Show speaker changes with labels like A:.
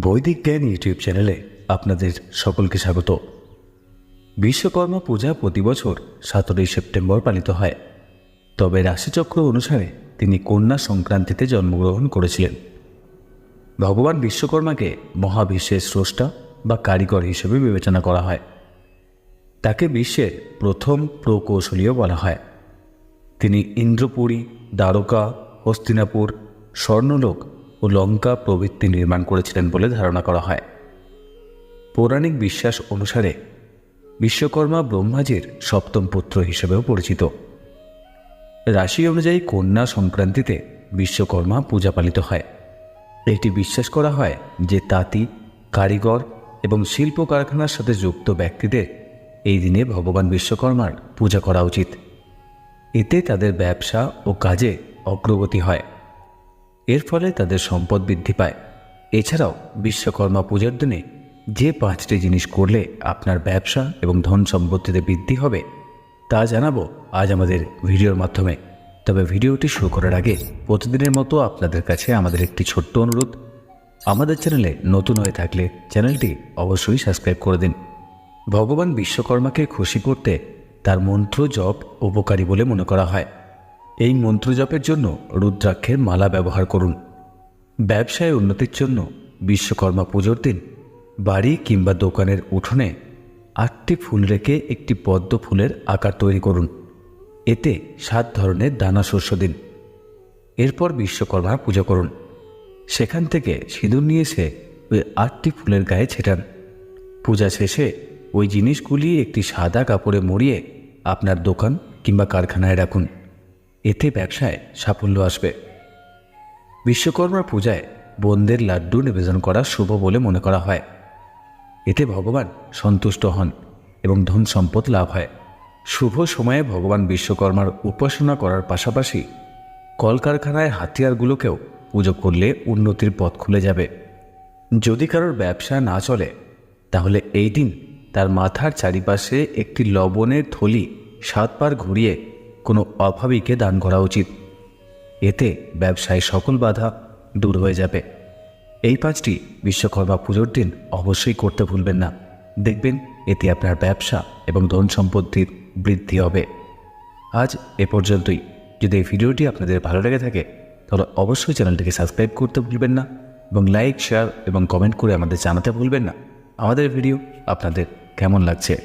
A: বৈদিক জ্ঞান ইউটিউব চ্যানেলে আপনাদের সকলকে স্বাগত। বিশ্বকর্মা পূজা প্রতি বছর সতেরোই সেপ্টেম্বর পালিত হয়। তবে রাশিচক্র অনুসারে তিনি কন্যা সংক্রান্তিতে জন্মগ্রহণ করেছিলেন। ভগবান বিশ্বকর্মাকে মহাবিশ্বের স্রষ্টা বা কারিগর হিসেবে বিবেচনা করা হয়। তাকে বিশ্বের প্রথম প্রকৌশলীও বলা হয়। তিনি ইন্দ্রপুরী, দ্বারকা, হস্তিনাপুর, স্বর্ণলোক ও লঙ্কা প্রভৃতি নির্মাণ করেছিলেন বলে ধারণা করা হয়। পৌরাণিক বিশ্বাস অনুসারে বিশ্বকর্মা ব্রহ্মাজির সপ্তম পুত্র হিসেবেও পরিচিত। রাশি অনুযায়ী কন্যা সংক্রান্তিতে বিশ্বকর্মা পূজা পালিত হয়। এটি বিশ্বাস করা হয় যে তাঁতি, কারিগর এবং শিল্প কারখানার সাথে যুক্ত ব্যক্তিদের এই দিনে ভগবান বিশ্বকর্মার পূজা করা উচিত। এতে তাদের ব্যবসা ও কাজে অগ্রগতি হয়। এর ফলে তাদের সম্পদ বৃদ্ধি পায়। এছাড়াও বিশ্বকর্মা পূজার দিনে যে পাঁচটি জিনিস করলে আপনার ব্যবসা এবং ধন সম্পত্তিতে বৃদ্ধি হবে, তা জানাব আজ আমাদের ভিডিওর মাধ্যমে। তবে ভিডিওটি শুরু করার আগে প্রতিদিনের মতো আপনাদের কাছে আমাদের একটি ছোট্ট অনুরোধ। আমাদের চ্যানেলে নতুন হয়ে থাকলে চ্যানেলটি অবশ্যই সাবস্ক্রাইব করে দিন। ভগবান বিশ্বকর্মাকে খুশি করতে তার মন্ত্র জপ উপকারী বলে মনে করা হয়। এই মন্ত্র জপের জন্য রুদ্রাক্ষের মালা ব্যবহার করুন। ব্যবসায় উন্নতির জন্য বিশ্বকর্মা পুজোর দিন বাড়ি কিংবা দোকানের উঠোনে আটটি ফুল রেখে একটি পদ্ম ফুলের আকার তৈরি করুন। এতে সাত ধরনের দানা শস্য দিন। এরপর বিশ্বকর্মার পুজো করুন। সেখান থেকে সিঁদুর নিয়ে এসে ওই আটটি ফুলের গায়ে ছেটান। পূজা শেষে ওই জিনিসগুলি একটি সাদা কাপড়ে মরিয়ে আপনার দোকান কিংবা কারখানায় রাখুন। এতে ব্যবসায় সাফল্য আসবে। বিশ্বকর্মা পূজায় বোনদের লাড্ডু নিবেদন করা শুভ বলে মনে করা হয়। এতে ভগবান সন্তুষ্ট হন এবং ধন সম্পদ লাভ হয়। শুভ সময়ে ভগবান বিশ্বকর্মার উপাসনা করার পাশাপাশি কলকারখানায় হাতিয়ারগুলোকেও পুজো করলে উন্নতির পথ খুলে যাবে। যদি কারোর ব্যবসা না চলে, তাহলে এই দিন তার মাথার চারিপাশে একটি লবণের থলি সাতবার ঘুরিয়ে কোনো অভাবীকে দান করা উচিত। এতে ব্যবসায় সকল বাধা দূর হয়ে যাবে। এই পাঁচটি বিশ্বকর্মা পুজোর দিন অবশ্যই করতে ভুলবেন না। দেখবেন এতে আপনার ব্যবসা এবং ধন সম্পত্তির বৃদ্ধি হবে। আজ এ পর্যন্তই। যদি এই ভিডিওটি আপনাদের ভালো লেগে থাকে, তাহলে অবশ্যই চ্যানেলটিকে সাবস্ক্রাইব করতে ভুলবেন না এবং লাইক, শেয়ার এবং কমেন্ট করে আমাদের জানাতে ভুলবেন না। আমাদের ভিডিও আপনাদের কেমন লাগছে?